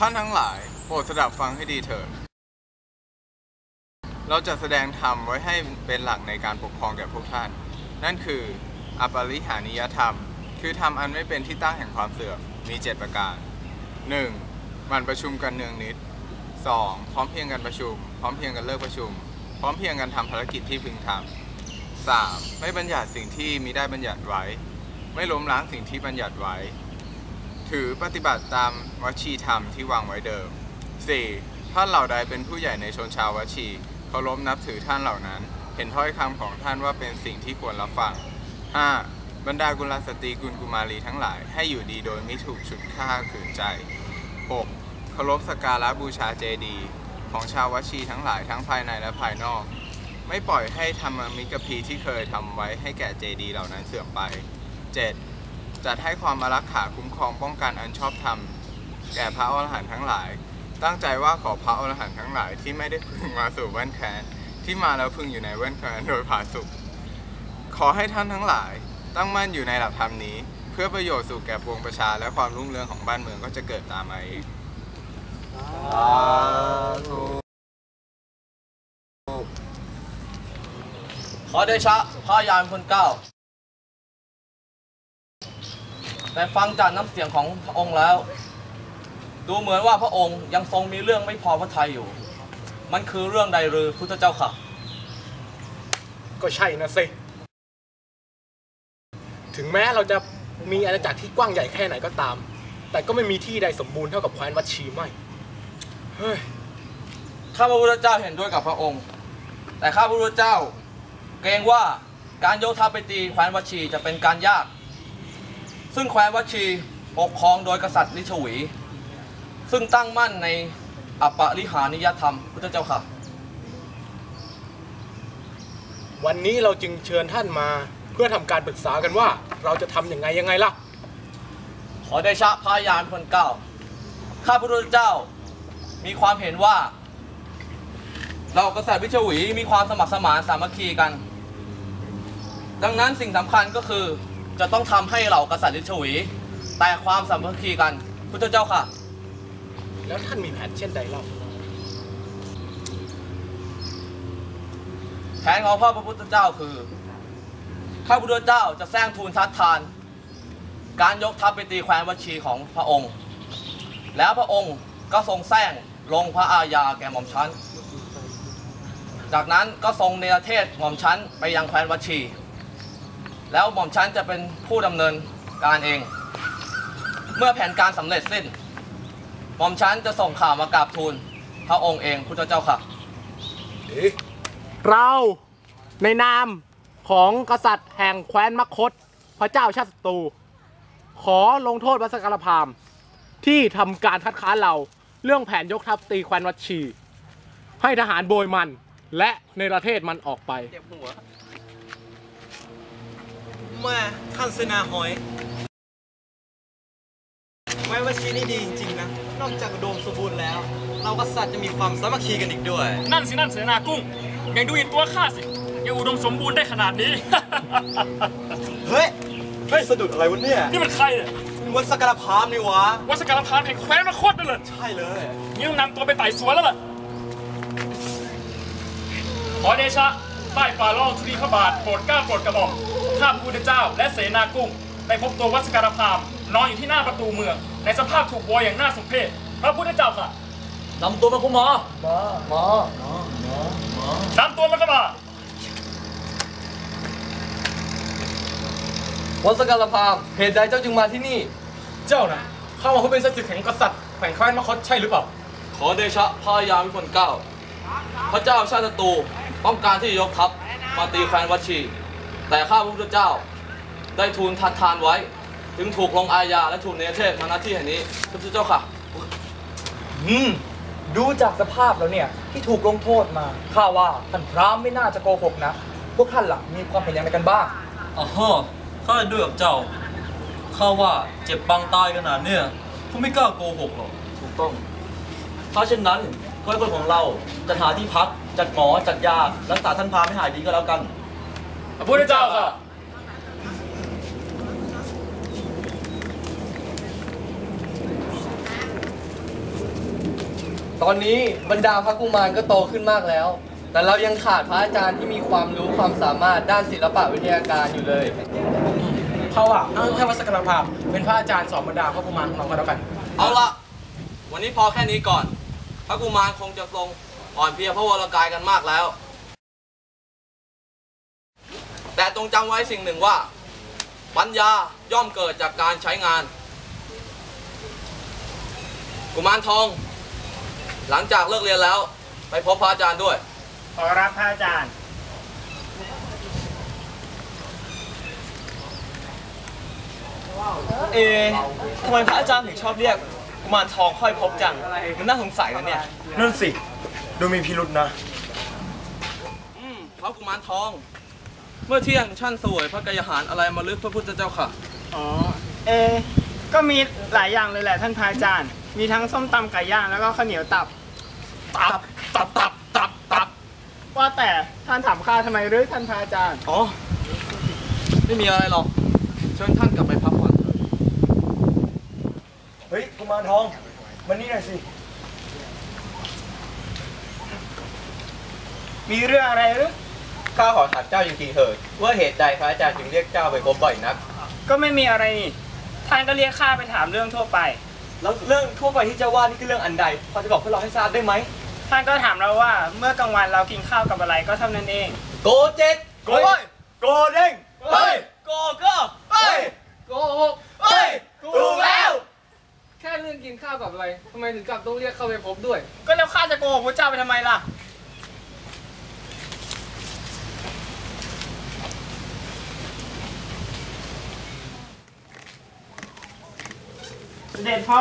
ท่านทั้งหลายโปรดสดับฟังให้ดีเถิด เราจะแสดงธรรมไว้ให้เป็นหลักในการปกครองแก่พวกท่าน นั่นคืออปริหานิยธรรม คือธรรมอันไม่เป็นที่ตั้งแห่งความเสื่อม มี 7 ประการ 1. มันประชุมกันเนืองนิด 2. พร้อมเพียงกันประชุม พร้อมเพียงกันเลิกประชุม พร้อมเพียงกันทำภารกิจที่พึงทำ 3. ไม่บัญญัติสิ่งที่มิได้บัญญัติไว้ ไม่ล้มล้างสิ่งที่บัญญัติไว้ ถือปฏิบัติตามวชีธรรมที่วางไว้เดิม 4. ท่านเหล่าใดเป็นผู้ใหญ่ในชนชาววชีเคารพนับถือท่านเหล่านั้น เห็นถ้อยคำของท่านว่าเป็นสิ่งที่ควรรับฟัง 5. บรรดากุลสตรีกุลกุมารีทั้งหลาย ให้อยู่ดีโดยไม่ถูกฉุดฆ่าขืนใจ 6. เคารพสกการะบูชาเจดีย์ของชาววชีทั้งหลายทั้งภายในและภายนอก ไม่ปล่อยให้ธรรมมิกพีที่เคยทำไว้ให้แก่เจดีย์เหล่านั้นเสื่อมไป 7. จัดให้ความอารักขาคุ้มครองป้องกันอันชอบธรรม แก่พระอรหันต์ทั้งหลาย ตั้งใจว่าขอพระอรหันต์ทั้งหลายที่ไม่ได้พึงมาสู่แว่นแคว้นที่มาแล้วพึงอยู่ในแว่นแคว้นโดยผาสุกขอให้ท่านทั้งหลาย ตั้งมั่นอยู่ในหลักธรรมนี้ เพื่อประโยชน์สู่แก่ปวงประชา และความรุ่งเรืองของบ้านเมืองก็จะเกิดตามมาเองขอเดชะพระยานคนเก้า แต่ฟังจากน้ำเสียงของพระองค์แล้ว ดูเหมือนว่าพระองค์ยังทรงมีเรื่องไม่พอพระทัยอยู่ มันคือเรื่องใดหรือพุทธเจ้าค่ะ ก็ใช่นะสิ ถึงแม้เราจะมีอาณาจักรที่กว้างใหญ่แค่ไหนก็ตาม แต่ก็ไม่มีที่ใดสมบูรณ์เท่ากับแคว้นวัดชีไม่เฮ้ยข้าพระพุทธเจ้าเห็นด้วยกับพระองค์ แต่ข้าพระพุทธเจ้า เกรงว่าการยกทัพไปตีแคว้นวัชีจะเป็นการยาก ซึ่งแคว้นวัชีปกครองโดยกษัตริย์ลิชวี ซึ่งตั้งมั่นในอัปปริหานิยธรรมพุทธเจ้าค่ะ วันนี้เราจึงเชิญท่านมาเพื่อทำการปรึกษากันว่าเราจะทำยังไงยังไงล่ะ ขอเดชะพระยานคนเก้าข้าพระพุทธเจ้ามีความเห็นว่า เรากษัตริย์วิชวีมีความสมัครสมานสามัคคีกัน ดังนั้นสิ่งสำคัญก็คือ จะต้องทำให้เรากษัตริย์วิชวีแต่ความสามัคคีกันพุทธเจ้าค่ะ แล้วท่านมีแผนเช่นใดเล่าแผนของพ่อพระพุทธเจ้าคือข้าพระพุทธเจ้าจะแซงทูลทัดทาน การยกทัพไปตีแคว้นวัชีของพระองค์ แล้วพระองค์ก็ทรงแซงลงพระอาญาแก่หม่อมชันจากนั้นก็ทรงเนรเทศหม่อมชันไปยังแคว้นวัชี แล้วหม่อมชันจะเป็นผู้ดำเนินการเอง เมื่อแผนการสำเร็จสิ้น หม่อมชันจะส่งข่าวมากราบทูลพระองค์เองพุทธเจ้าค่ะเราในนามของกษัตริย์แห่งแคว้นมคต พระเจ้าชาติศัตรูขอลงโทษวัสกรพราหมณ์ที่ทำการคัดค้านเราเรื่องแผนยกทัพตีแคว้นวัดชี ให้ทหารโบยมันและในประเทศมันออกไปแม่ท่านเสนาหอยแม้ว่าชีนี่ดีจริงๆนะ นอกจากอุดมสมบูรณ์แล้ว เรากษัตริย์จะมีความสามัคคีกันอีกด้วย นั่นสินั่นเสนากุ้ง ยังดูอินตัวข้าสิ ยังอุดมสมบูรณ์ได้ขนาดนี้ เฮ้ย เฮ้ยสะดุดอะไรวะเนี่ย นี่มันใครเนี่ยมันวันสกรพรามนี่วะวัสการพานแห่งแคว้นมคตนั่นเลยใช่เลยนี่ต้องนำตัวไปไต่สวนแล้วล่ะขอเดชะใต้ฝ่าล่องธุรีพระบาทโปรดเกล้าโปรดกระหม่อม ข้าพระพุทธเจ้า และเสนากุ้งได้พบตัววัสการพามนอนอยู่ที่หน้าประตูเมือง ในสภาพถูกบอยอย่างน่าสมเพชพระพุทธเจ้าค่ะนำตัวมาคุณหมอนำตัวมาเข้ามาวัสการพามเหตุใดเจ้าจึงมาที่นี่ เจ้านะเข้ามาเพื่อเป็นศึกแห่งกษัตริย์แห่งแคว้นมคตใช่หรือเปล่า ขอเดชะพระยาวิพลเก้าพระเจ้าชาติศัตรูต้องการที่จะยกทัพมาตีแคว้นวัดชี แต่ข้าพระพุทธเจ้าได้ทูลทัดทานไว้ ถึงถูกลงอาญาและถูกเนรเทศมาหน้าที่แห่งนี้พุทธเจ้าค่ะ อืมดูจากสภาพแล้วเนี่ยที่ถูกลงโทษมาข้าว่าท่านพรามไม่น่าจะโกหกนะ พวกท่านหลักมีความเห็นอย่างไรกันบ้างอ๋อข้าด้วยกับเจ้าข้าว่าเจ็บปางตายขนาดเนี่ยผมไม่กล้าโกหกหรอกถูกต้องถ้าเช่นนั้นขอให้คนของเราจะหาที่พักจัดหมอจัดยารักษาท่านพาไม่หายดีก็แล้วกัน พระพุทธเจ้าค่ะขตอนนี้บรรดาพระกุมารก็โตขึ้นมากแล้ว แต่เรายังขาดพระอาจารย์ที่มีความรู้ความสามารถด้านศิลปะวิทยาการอยู่เลยเขาอะให้วัดสกลภาพ เป็นพระอาจารย์สอนบรรดาพระกุมารของเราก็แล้วกัน เอาละวันนี้พอแค่นี้ก่อน พระกุมารคงจะทรงอ่อนเพลียพระวรกายกันมากแล้ว จงจำไว้สิ่งหนึ่งว่า ปัญญาย่อมเกิดจากการใช้งาน กุมารทอง หลังจากเลิกเรียนแล้ว ไปพบพระอาจารย์ด้วย ขอรับพระอาจารย์ เอะทำไมพระอาจารย์ถึงชอบเรียกกุมารทองค่อยพบจัง มันน่าสงสัยนะเนี่ย นั่นสิ ดูมีพิรุษนะ อืมพระกุมารทอง เมื่อเที่ยงท่านเสวยพระกายอาหารอะไรมาลึกพระพุทธเจ้าค่ะ อ๋อ เอ ก็มีหลายอย่างเลยแหละท่านพระอาจารย์ มีทั้งส้มตำไก่ย่างแล้วก็ข้าวเหนียวตับ ตับ ตับ ตับ ตับ ตับ ว่าแต่ท่านถามข้าทำไมหรือท่านพระอาจารย์ อ๋อ ไม่มีอะไรหรอก เชิญท่านกลับไปพักผ่อนเถอะเฮ้ยกุมารทอง มันนี่หน่อยสิ มีเรื่องอะไรหรือ ข้าขอถามเจ้าจริงๆเถิดว่าเหตุใดพระอาจารย์จึงเรียกเจ้าไปพบบ่อยนัก ก็ไม่มีอะไรนี่ท่านก็เรียกข้าไปถามเรื่องทั่วไป แล้วเรื่องทั่วไปที่เจ้าว่านี่คือเรื่องอันใดพอจะบอกพวกเราให้ทราบได้ไหมท่านก็ถามเราว่าเมื่อกลางวันเรากินข้าวกับอะไรก็เท่านั้นเอง โกเจ็ดโกยโกเด้งเฮ้ยโกก็เฮ้ยโกหกเฮ้ยถูกแล้ว แค่เรื่องกินข้าวกับอะไรทำไมถึงกลับต้องเรียกเข้าไปพบด้วย ก็แล้วข้าจะโกหกพระเจ้าไปทำไมล่ะ เด็ดพ่อ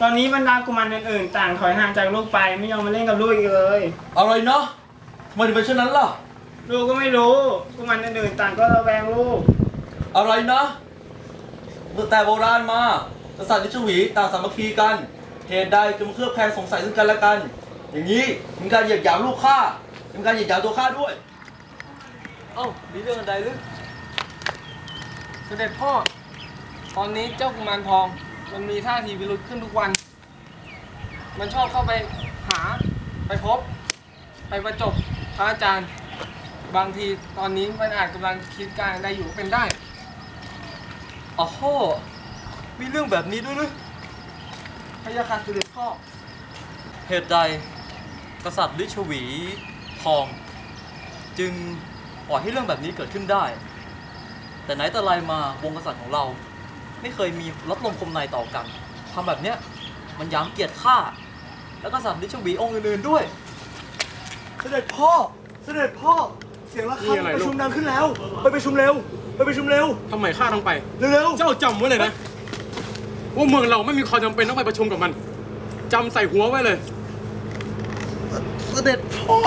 ตอนนี้บรรดากุมารอื่นๆ ต่างถอยห่างจากลูกไปไม่ยอมมาเล่นกับลูกอีกเลย อะไรเนาะทำไมถึงเป็นเช่นนั้นล่ะ ลูกก็ไม่รู้กุมารอื่นๆต่างก็ระแวงลูก อะไรนะตั้งแต่โบราณมากษัตริย์ลิชวีต่างสามัคคีกันเหตุใดจะมาเคลือบแคลงสงสัยซึ่งกันและกัน อย่างนี้มีการเหยียดหยามลูกข้ามีการเหยียดหยามตัวข้าด้วย เอ้ามีเรื่องอันใดหรือเสด็จพ่อ ตอนนี้เจ้ากุมารทอง มันมีท่าทีวิรุธขึ้นทุกวัน มันชอบเข้าไปหาไปพบ ไปประจบพระอาจารย์ บางทีตอนนี้มันอาจกำลังคิดการอะไรอยู่ก็เป็นได้อ๋อโหมีเรื่องแบบนี้ด้วยหรือพยาค่ะเสด็จพ่อเหตุใดกษัตริย์ลิชวีทอง จึงปล่อยให้เรื่องแบบนี้เกิดขึ้นได้ แต่ไหนแต่ไรมาวงกษัตริย์ของเรา ไม่เคยมีรับลมคมในต่อกันทำแบบเนี้ยมันย้ำเกียรติข้าแล้วกษัตริย์ลิชวีองค์อื่นๆด้วย เสด็จพ่อ เสด็จพ่อ เสียงระฆันี่งอะไรประลูกชุมดังขึ้นแล้ว ไปประชุมเร็ว ไปประชุมเร็วทำไมข้าต้องไป เร็วเจ้าจำไว้เลยนะ ว่าเมืองเราไม่มีความจำเป็นต้องไปประชุมกับมันจำใส่หัวไว้เลยๆเสด็จพ่อ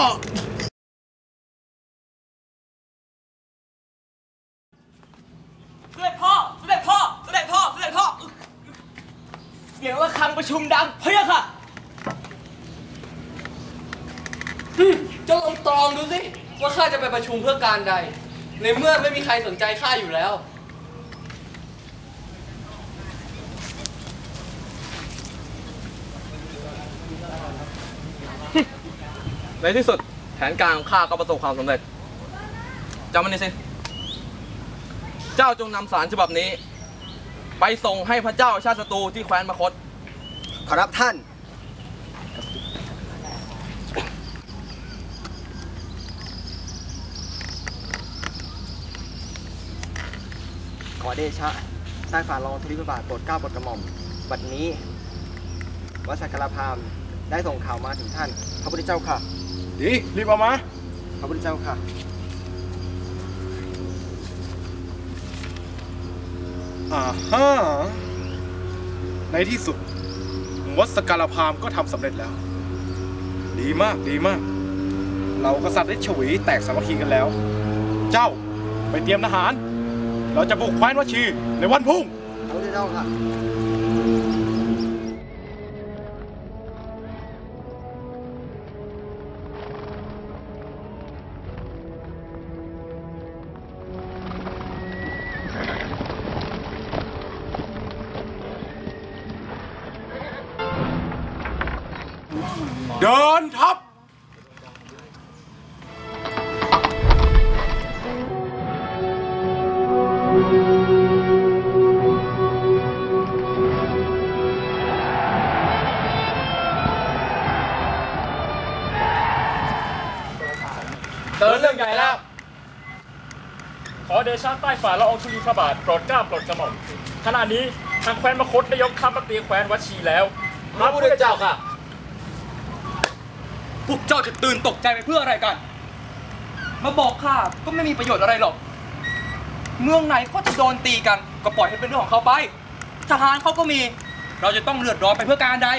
เสด็จพ่อ เสด็จพ่อ เสด็จพ่อ เสด็จพ่อ เสียงระฆังประชุมดังเพียค่ะเจ้าลองตรองดูสิว่าข้าจะไปประชุมเพื่อการใด ในเมื่อไม่มีใครสนใจข้าอยู่แล้ว ในที่สุดแผนการของข้าก็ประสบความสำเร็จจำมันนี่สิ เจ้าจงนำสารฉบับนี้ ไปส่งให้พระเจ้าชาติศัตรูที่แคว้นมคต ขอรับท่าน ขอเดชะใต้ฝ่าลองธุลิพระบาทโปรดเกล้าโปรดกระหม่อม บัดนี้วัดสักการพรามได้ส่งข่าวมาถึงท่าน พระพุทธเจ้าค่ะ ดีรีบเอามา พระพุทธเจ้าค่ะ อ่าฮะในที่สุด วัดสการพรามก็ทำสำเร็จแล้ว ดีมากดีมาก เรากษัตริย์ได้ฉวีแตกสามัคคีกันแล้ว เจ้าไปเตรียมทหาร เราจะบุกแคว้นวชีในวันพรุ่งเอาได้เจ้าค่ะ เดชะใต้ฝ่าละอองธุลีพระบาทโปรดเกล้าโปรดกระหม่อมขณะนี้ทางแคว้นมคตได้ยกทัพมาตีแคว้นวัชีแล้วพระพุทธเจ้าค่ะ พวกเจ้าจะตื่นตกใจไปเพื่ออะไรกัน มาบอกข้าก็ไม่มีประโยชน์อะไรหรอก เมืองไหนก็จะโดนตีกัน ก็ปล่อยให้เป็นเรื่องของเขาไป ทหารเขาก็มี เราจะต้องเลือดร้อนไปเพื่อการใด